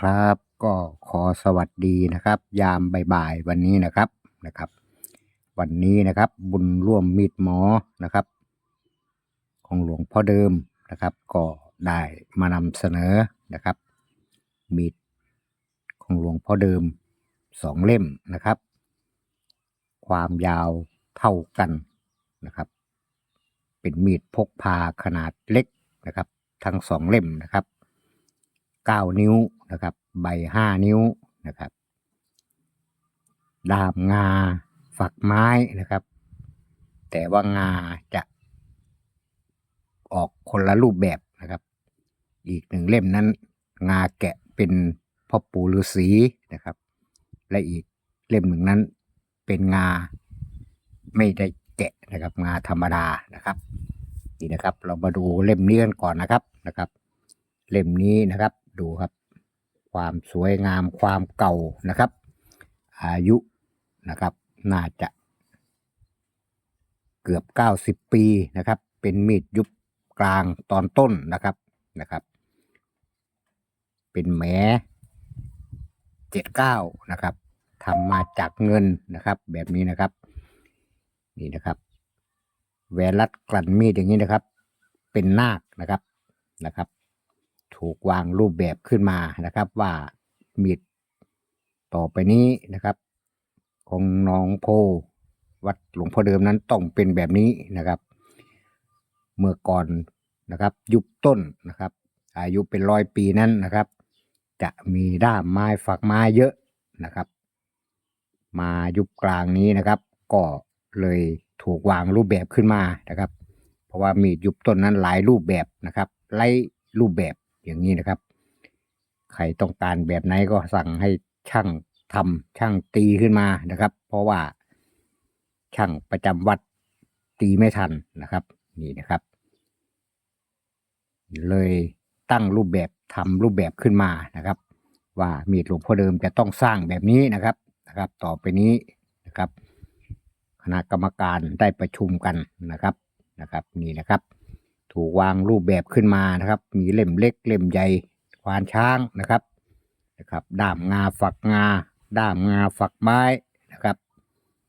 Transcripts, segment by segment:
ครับ ก็ขอสวัสดีนะครับ ยามบ่ายๆวันนี้นะครับนะครับ วันนี้นะครับ บุญร่วมมีดหมอนะครับ ของหลวงพ่อเดิมนะครับ ก็ได้มานำเสนอนะครับ มีดของหลวงพ่อเดิมสองเล่มนะครับ ความยาวเท่ากันนะครับ เป็นมีดพกพาขนาดเล็กนะครับ ทั้งสองเล่มนะครับ 9 นิ้วนะครับ ใบ 5 นิ้วนะครับ ดาบงา ฝักไม้นะครับ แต่ว่างาจะออกคนละรูปแบบนะครับ อีกหนึ่งเล่มนั้น งาแกะเป็นพ่อปู่ฤาษีนะครับ และอีกเล่มหนึ่งนั้นเป็นงาไม่ได้แกะนะครับ งาธรรมดานะครับนี่นะครับ เรามาดูเล่มนี้กันก่อนนะครับนะครับ เล่มนี้นะครับ ดูครับ ความสวยงามความเก่านะครับ อายุนะครับ น่าจะเกือบ 90 ปีนะครับ เป็นมีดยุบกลางตอนต้นนะครับนะครับ เป็นแหมเจ็ดเก้านะครับทำมาจากเงินนะครับ แบบนี้นะครับ นี่นะครับแหวรัดกลั่นมีดอย่างนี้นะครับ เป็นนาคนะครับนะครับ ถูกวางรูปแบบขึ้นมานะครับ ว่ามีดต่อไปนี้นะครับ ของน้องโพวัดหลวงพ่อเดิมนั้นต้องเป็นแบบนี้นะครับ เมื่อก่อนนะครับ ยุบต้นนะครับ อายุเป็นร้อยปีนั้นนะครับ จะมีด้ามไม้ฝักไม้เยอะนะครับ มายุคกลางนี้นะครับ ก็เลยถูกวางรูปแบบขึ้นมานะครับ เพราะว่ามีดยุบต้นนั้นหลายรูปแบบนะครับไล่รูปแบบ อย่างนี้นะครับ ใครต้องการแบบไหนก็สั่งให้ช่างทำช่างตีขึ้นมานะครับ เพราะว่าช่างประจำวัดตีไม่ทันนะครับ นี่นะครับ เลยตั้งรูปแบบทำรูปแบบขึ้นมานะครับ ว่ามีดหลวงพ่อเดิมจะต้องสร้างแบบนี้นะครับนะครับ ต่อไปนี้นะครับ คณะกรรมการได้ประชุมกันนะครับนะครับ นี่นะครับ ถูกวางรูปแบบขึ้นมานะครับ มีเล่มเล็กเล่มใหญ่ควานช้างนะครับนะครับ ด้ามงาฝักงา ด้ามงาฝักไม้นะครับ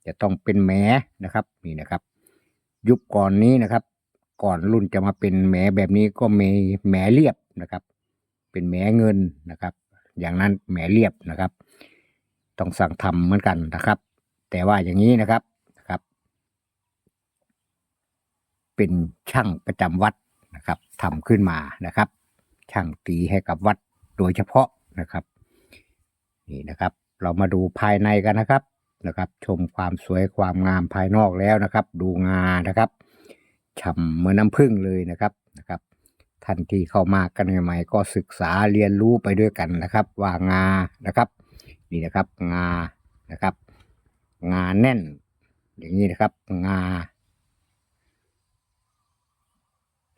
จะต้องเป็นแหมนะครับนี่นะครับ ยุคก่อนนี้นะครับ ก่อนรุ่นจะมาเป็นแหมแบบนี้ก็มีแหมเรียบนะครับ เป็นแหมเงินนะครับ อย่างนั้นแหมเรียบนะครับ ต้องสั่งทำเหมือนกันนะครับ แต่ว่าอย่างนี้นะครับนะครับ เป็นช่างประจำวัดนะครับทำขึ้นมานะครับ ช่างตีให้กับวัดโดยเฉพาะนะครับ นี่นะครับ เรามาดูภายในกันนะครับนะครับ ชมความสวยความงามภายนอกแล้วนะครับ ดูงานะครับฉ่ำเหมือนน้ำผึ้งเลยนะครับนะครับท่านที่เข้ามากันใหม่ๆก็ศึกษาเรียนรู้ไปด้วยกันนะครับ ว่างานะครับ นี่นะครับงานะครับ งาแน่น อย่างนี้นะครับ งา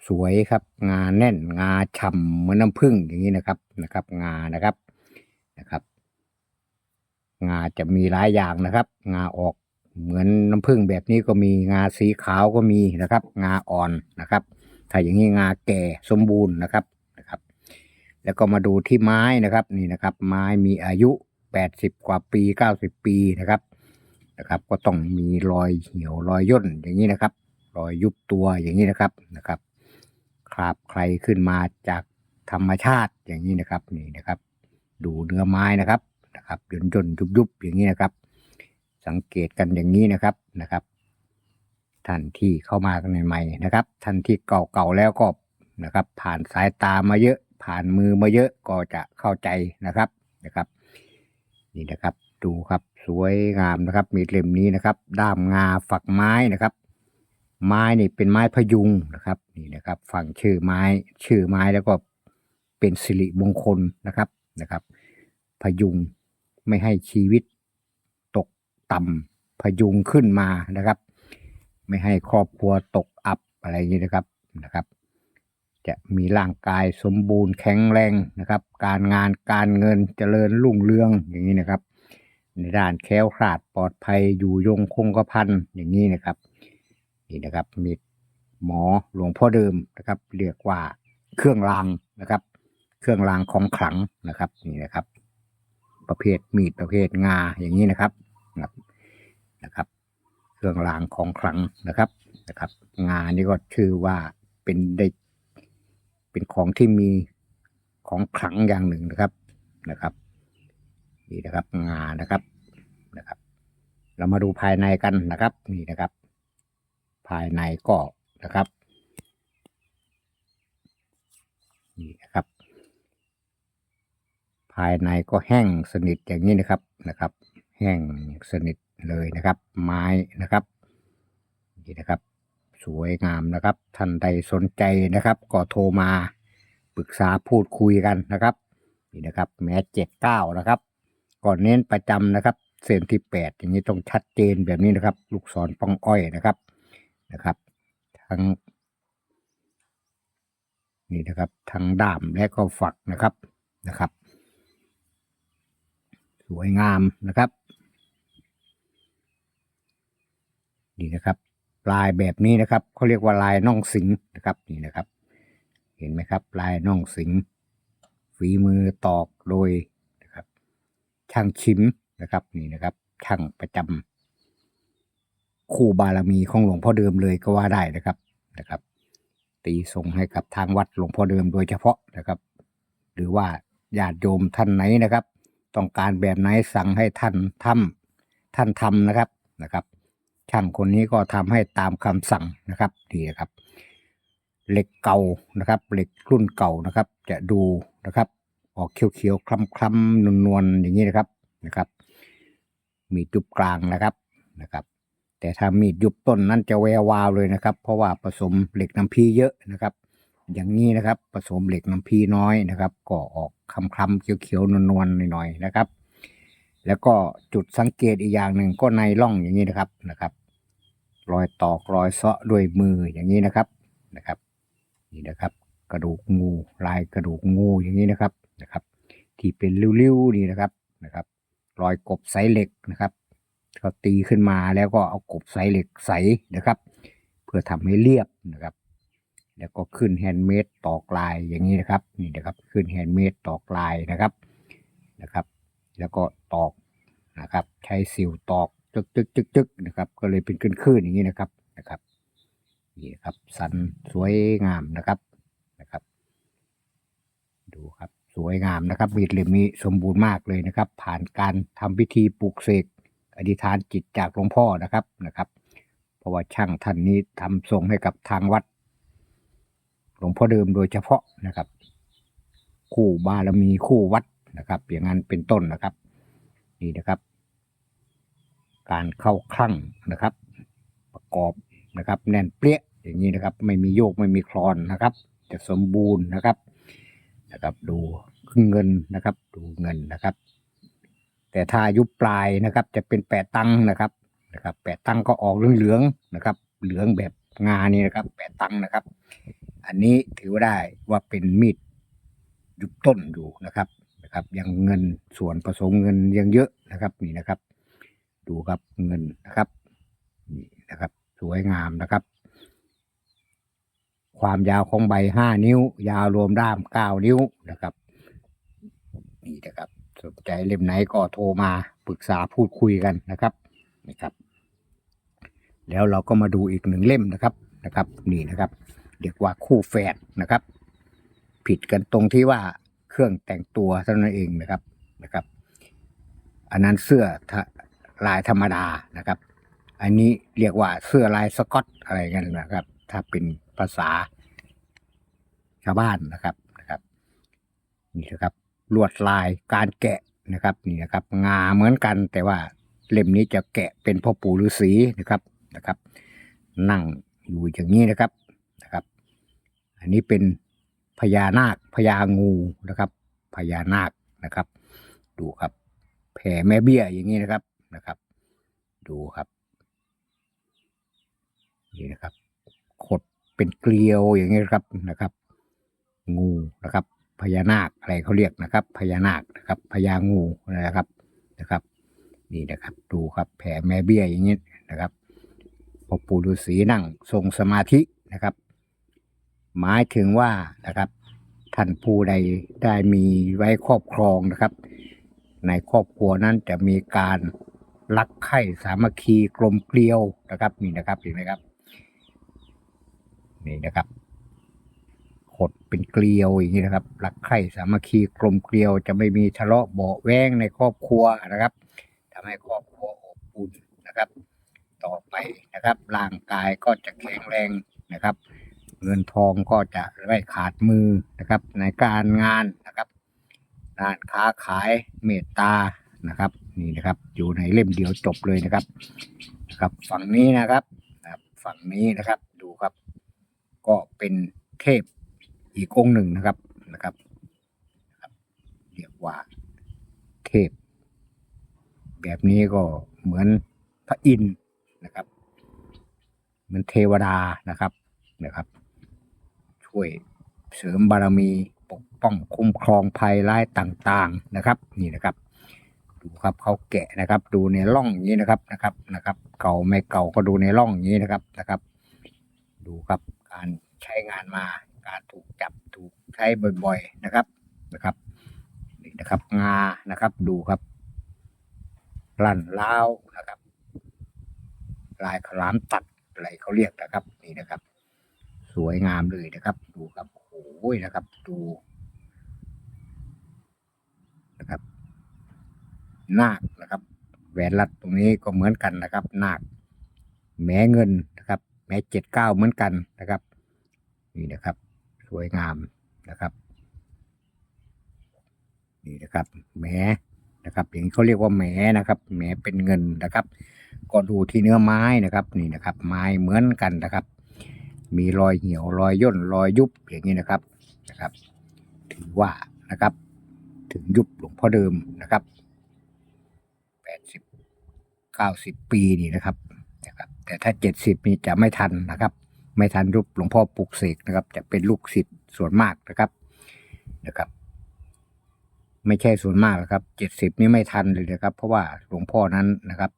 สวยครับ งาแน่นงาฉ่ำเหมือนน้ำผึ้งอย่างนี้นะครับนะครับ งานะครับนะครับ งาจะมีหลายอย่างนะครับ งาออกเหมือนน้ำผึ้งแบบนี้ก็มีงาสีขาวก็มีนะครับ งาอ่อนนะครับ ถ้าอย่างนี้งาแก่สมบูรณ์นะครับนะครับ แล้วก็มาดูที่ไม้นะครับนี่นะครับ ไม้มีอายุ80กว่าปี90ปีนะครับนะครับ ก็ต้องมีรอยเหี่ยวรอยย่นอย่างนี้นะครับ รอยยุบตัวอย่างนี้นะครับนะครับ คราบใครขึ้นมาจากธรรมชาติอย่างนี้นะครับนี่นะครับ ดูเนื้อไม้นะครับนะครับย่นย่นยุบยุบอย่างนี้นะครับ สังเกตกันอย่างนี้นะครับนะครับ ท่านที่เข้ามากันใหม่ๆนะครับ ท่านที่เก่าๆแล้วก็นะครับ ผ่านสายตามาเยอะ ผ่านมือมาเยอะก็จะเข้าใจนะครับนะครับ นี่นะครับดูครับสวยงามนะครับ มีเล่มนี้นะครับ ด้ามงาฝักไม้นะครับ ไม้นี่เป็นไม้พยุงนะครับนี่นะครับฟังชื่อไม้ชื่อไม้แล้วก็เป็นสิริมงคลนะครับนะครับ พยุงไม่ให้ชีวิตตกต่ำพยุงขึ้นมานะครับ ไม่ให้ครอบครัวตกอับอะไรอย่างนี้นะครับนะครับ จะมีร่างกายสมบูรณ์แข็งแรงนะครับ การงานการเงินเจริญรุ่งเรืองอย่างนี้นะครับ ในด้านแค้วคลาดปลอดภัยอยู่ยงคงกระพันอย่างนี้นะครับ นี่นะครับ มีหมอหลวงพ่อเดิมนะครับ เรียกว่าเครื่องรางนะครับ เครื่องรางของขลังนะครับนี่นะครับ ประเภทมีดประเภทงาอย่างนี้นะครับนะครับ เครื่องรางของขลังนะครับนะครับ งานี่ก็ชื่อว่าเป็นได้เป็นของที่มีของขลังอย่างหนึ่งนะครับนะครับนี่นะครับงานะครับนะครับ เรามาดูภายในกันนะครับนี่นะครับ ภายในก็นะครับนี่นะครับ ภายในก็แห้งสนิทอย่างนี้นะครับนะครับ แห้งสนิทเลยนะครับ ไม้นะครับนี่นะครับ สวยงามนะครับ ท่านใดสนใจนะครับ ก็โทรมาปรึกษาพูดคุยกันนะครับนี่นะครับแม้เจ็ดเก้านะครับก่อนเน้นประจำนะครับ เส้นที่แปดอย่างนี้ต้องชัดเจนแบบนี้นะครับ ลูกศรป้องอ้อยนะครับ นะครับ ทั้งนี่นะครับ ทั้งด้ามและก็ฝักนะครับนะครับ สวยงามนะครับนี่นะครับ ลายแบบนี้นะครับเขาเรียกว่าลายน่องสิงนะครับนี่นะครับ เห็นไหมครับ ลายน่องสิงฝีมือตอกโดยนะครับ ช่างชิมนะครับนี่นะครับ ช่างประจำ คู่บารมีของหลวงพ่อเดิมเลยก็ว่าได้นะครับนะครับ ตีส่งให้กับทางวัดหลวงพ่อเดิมโดยเฉพาะนะครับ หรือว่าญาติโยมท่านไหนนะครับ ต้องการแบบไหนสั่งให้ท่านทำท่านทำนะครับนะครับ ช่างคนนี้ก็ทำให้ตามคำสั่งนะครับดีนะครับ เหล็กเก่านะครับ เหล็กรุ่นเก่านะครับ จะดูนะครับออกเขียวๆคล้ำๆนวลๆอย่างนี้นะครับนะครับ มีจุบกลางนะครับนะครับ แต่ถ้ามีดยุบต้นนั้นจะแวววาวเลยนะครับ เพราะว่าผสมเหล็กน้ำพีเยอะนะครับ อย่างนี้นะครับผสมเหล็กน้ำพีน้อยนะครับ ก็ออกคำคำๆเขียวๆนวลๆหน่อยๆนะครับ แล้วก็จุดสังเกตอีกอย่างหนึ่งก็ในร่องอย่างนี้นะครับนะครับ รอยตอกรอยเซาะด้วยมืออย่างนี้นะครับนะครับ นี่นะครับ กระดูกงูลายกระดูกงูอย่างนี้นะครับนะครับ ที่เป็นริ้วๆนี่นะครับนะครับ รอยกบไซเหล็กนะครับ เขาตีขึ้นมาแล้วก็เอากบไซเหล็กใสนะครับ เพื่อทำให้เรียบนะครับ แล้วก็ขึ้นแฮนด์เมดตอกลายอย่างนี้นะครับนี่นะครับขึ้นแฮนด์เมดตอกลายนะครับนะครับ แล้วก็ตอกนะครับ ใช้สิวตอกจึกจึกจึกจึกนะครับ ก็เลยเป็นขึ้นขึ้นอย่างนี้นะครับนะครับนี่นะครับสันสวยงามนะครับนะครับ ดูครับสวยงามนะครับมีดเล่มนี้สมบูรณ์มากเลยนะครับ ผ่านการทำพิธีปลูกเสก อธิษฐานจิตจากหลวงพ่อนะครับนะครับ เพราะว่าช่างท่านนี้ทำส่งให้กับทางวัด หลวงพ่อเดิมโดยเฉพาะนะครับ คู่บารมีคู่วัดนะครับ อย่างนั้นเป็นต้นนะครับ นี่นะครับ การเข้าคลั่งนะครับ ประกอบนะครับ แน่นเปรี้ยอย่างนี้นะครับ ไม่มีโยกไม่มีคลอนนะครับ จะสมบูรณ์นะครับนะครับ ดูเงินนะครับ ดูเงินนะครับ แต่ถ้ายุบปลายนะครับ จะเป็นแปดตังนะครับนะครับแปดตังก็ออกเหลืองๆนะครับ เหลืองแบบงานี่นะครับแปดตังนะครับ อันนี้ถือว่าได้ว่าเป็นมีดยุบต้นอยู่นะครับนะครับ ยังเงินส่วนผสมเงินยังเยอะนะครับนี่นะครับ ดูครับเงินนะครับนี่นะครับ สวยงามนะครับ ความยาวของใบห้านิ้ว ยาวรวมด้ามเก้านิ้วนะครับ นี่นะครับ ใจเล่มไหนก็โทรมาปรึกษาพูดคุยกันนะครับนะครับ แล้วเราก็มาดูอีกหนึ่งเล่มนะครับนะครับ นี่นะครับ เรียกว่าคู่แฝดนะครับ ผิดกันตรงที่ว่าเครื่องแต่งตัวเท่านั้นเองนะครับนะครับ อันนั้นเสื้อลายธรรมดานะครับ อันนี้เรียกว่าเสื้อลายสกอตอะไรกันนะครับ ถ้าเป็นภาษาชาวบ้านนะครับนะครับ นี่นะครับ ลวดลายการแกะนะครับนี่นะครับ งาเหมือนกันแต่ว่าเล่มนี้จะแกะเป็นพ่อปู่ฤาษีนะครับนะครับ นั่งอยู่อย่างนี้นะครับนะครับ อันนี้เป็นพญานาคพญางูนะครับพญานาคนะครับ ดูครับแผ่แม่เบี้ยอย่างนี้นะครับนะครับ ดูครับนี่นะครับขดเป็นเกลียวอย่างนี้นะครับนะครับ งูนะครับ พญานาคอะไรเขาเรียกนะครับ พญานาคนะครับพญางูนะครับนะครับ นี่นะครับ ดูครับแผ่แม่เบี้ยอย่างนี้นะครับพอปู่ฤาษีนั่งทรงสมาธินะครับ หมายถึงว่านะครับท่านผู้ใดได้มีไว้ครอบครองนะครับ ในครอบครัวนั้นจะมีการรักใคร่สามัคคีกลมเกลียวนะครับนี่นะครับเห็นไหมครับ นี่นะครับ ขดเป็นเกลียวอย่างนี้นะครับรักใคร่สามัคคีกลมเกลียวจะไม่มีทะเลาะเบาแว้งในครอบครัวนะครับทำให้ครอบครัวอบอุ่นนะครับ ต่อไปนะครับร่างกายก็จะแข็งแรงนะครับ เงินทองก็จะไม่ขาดมือนะครับ ในการงานนะครับด้านค้าขายเมตตานะครับ นี่นะครับ อยู่ในเล่มเดียวจบเลยนะครับนะครับ ฝั่งนี้นะครับนะครับฝั่งนี้นะครับ ดูครับ ก็เป็นเทพ อีกองค์หนึ่งนะครับนะครับ เรียกว่าเทพ แบบนี้ก็เหมือนพระอินทร์นะครับ เหมือนเทวดานะครับนะครับ ช่วยเสริมบารมีปกป้องคุ้มครองภัยร้ายต่างๆนะครับ นี่นะครับ ดูครับเขาแกะนะครับ ดูในร่องอย่างนี้นะครับนะครับนะครับ เก่าไม่เก่าก็ดูในร่องอย่างนี้นะครับนะครับ ดูครับการใช้งานมา การถูกจับถูกใช้บ่อยๆนะครับนะครับนี่นะครับ งานะครับ ดูครับลั่นล้าวนะครับ ลายขลามตัดอะไรเขาเรียกนะครับ นี่นะครับ สวยงามเลยนะครับ ดูครับโอ้ยนะครับ ดูนะครับนาคนะครับ แหวนรัดตรงนี้ก็เหมือนกันนะครับ นาคแหม้เงินนะครับ แหม้เจ็ดเก้าเหมือนกันนะครับ นี่นะครับ สวยงามนะครับ นี่นะครับแหม้นะครับ อย่างนี้เขาเรียกว่าแหม้นะครับแหม้เป็นเงินนะครับ ก็ดูที่เนื้อไม้นะครับ นี่นะครับ ไม้เหมือนกันนะครับ มีรอยเหี่ยวรอยย่นรอยยุบอย่างนี้นะครับนะครับ ถือว่านะครับ ถึงยุบหลวงพ่อเดิมนะครับแปดสิบเก้าสิบปีนี่นะครับนะครับ แต่ถ้าเจ็ดสิบนี่จะไม่ทันนะครับ ไม่ทันยุบหลวงพ่อปลุกเสกนะครับ จะเป็นลูกศิษย์ส่วนมากนะครับนะครับ ไม่ใช่ส่วนมากนะครับเจ็ดสิบนี่ไม่ทันเลยนะครับ เพราะว่าหลวงพ่อนั้นนะครับ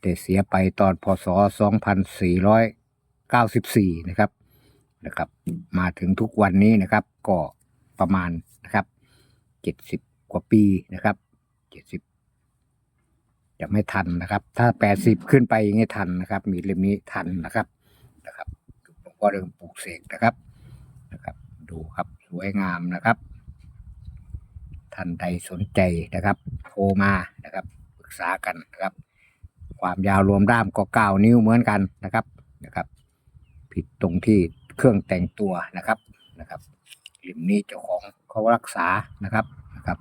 แต่เสียไปตอนพศ2494นสี่ร้อยเก้าสิบสี่นะครับนะครับ มาถึงทุกวันนี้นะครับ ก็ประมาณนะครับ70กว่าปีนะครับ70จะไม่ทันนะครับ ถ้า80ขึ้นไปย่างนี้ทันนะครับ มีเล่มนี้ทันนะครับนะครับ หลวงพ่อเริ่มปลูกเสกนะครับนะครับ ดูครับสวยงามนะครับ ท่านใดสนใจนะครับ โทรมานะครับปรึกษากันนะครับ ความยาวรวมด้ามก็เก้านิ้วเหมือนกันนะครับนะครับ ผิดตรงที่เครื่องแต่งตัวนะครับนะครับริมนี้เจ้าของเขารักษานะครับนะครับ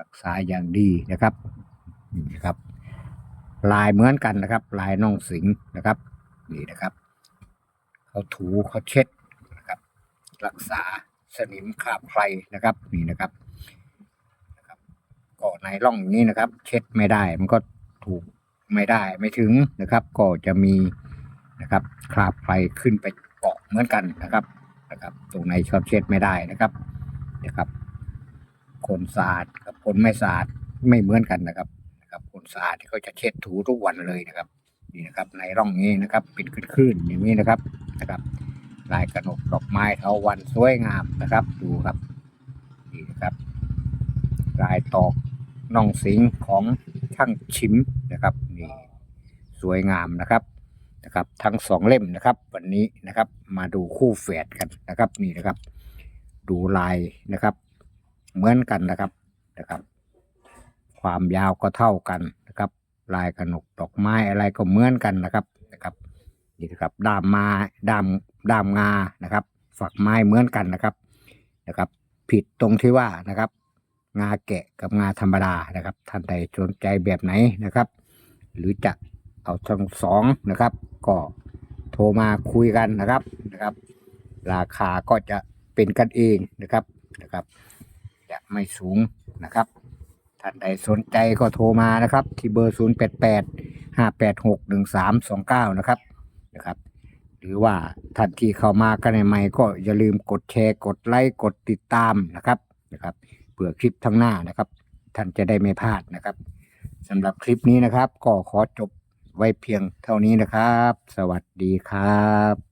รักษาอย่างดีนะครับนี่นะครับ ลายเหมือนกันนะครับ ลายน่องสิงนะครับ นี่นะครับ เขาถูเขาเช็ดนะครับ รักษาสนิมขาบไฟนะครับนี่นะครับนะครับก็ในร่องนี้นะครับ เช็ดไม่ได้มันก็ถูกไม่ได้ไม่ถึงนะครับ ก็จะมีนะครับคราบไฟขึ้นไปเกาะเหมือนกันนะครับนะครับ ตรงไหนชอบเช็ดไม่ได้นะครับนะครับ คนสะอาดกับคนไม่สะอาดไม่เหมือนกันนะครับนะครับคนสะอาดที่เขาจะเช็ดถูทุกวันเลยนะครับนี่นะครับ ในร่องนี้นะครับ เป็นคลื่นๆอย่างนี้นะครับ นะครับลายกระหนกดอกไม้เทาวันสวยงามนะครับ ดูครับนี่นะครับ ลายตอกน่องสิงของช่างชิมนะครับนี่สวยงามนะครับนะครับ ทั้งสองเล่มนะครับ วันนี้นะครับมาดูคู่แฝดกันนะครับนี่นะครับ ดูลายนะครับ เหมือนกันนะครับนะครับ ความยาวก็เท่ากันนะครับ ลายกระหนกดอกไม้อะไรก็เหมือนกันนะครับนะครับ นี่นะครับด้ามม้ด้ามด้ามงานะครับ ฝักไม้เหมือนกันนะครับนะครับ ผิดตรงที่ว่านะครับ งาแกะกับงาธรรมดานะครับ ท่านใดสนใจแบบไหนนะครับ หรือจะเอาทั้งสองนะครับ ก็โทรมาคุยกันนะครับนะครับ ราคาก็จะเป็นกันเองนะครับนะครับ จะไม่สูงนะครับท่านใดสนใจก็โทรมานะครับ ที่เบอร์ 0 8 8 5 8 6 1 3 2 9 นะครับ นะครับ หรือว่าท่านที่เข้ามากันใหม่ก็อย่าลืมกดแชร์ กดไลค์กดติดตามนะครับนะครับเผื่อคลิปทั้งหน้านะครับ ท่านจะได้ไม่พลาดนะครับสำหรับคลิปนี้นะครับ ก็ขอจบไว้เพียงเท่านี้นะครับ สวัสดีครับ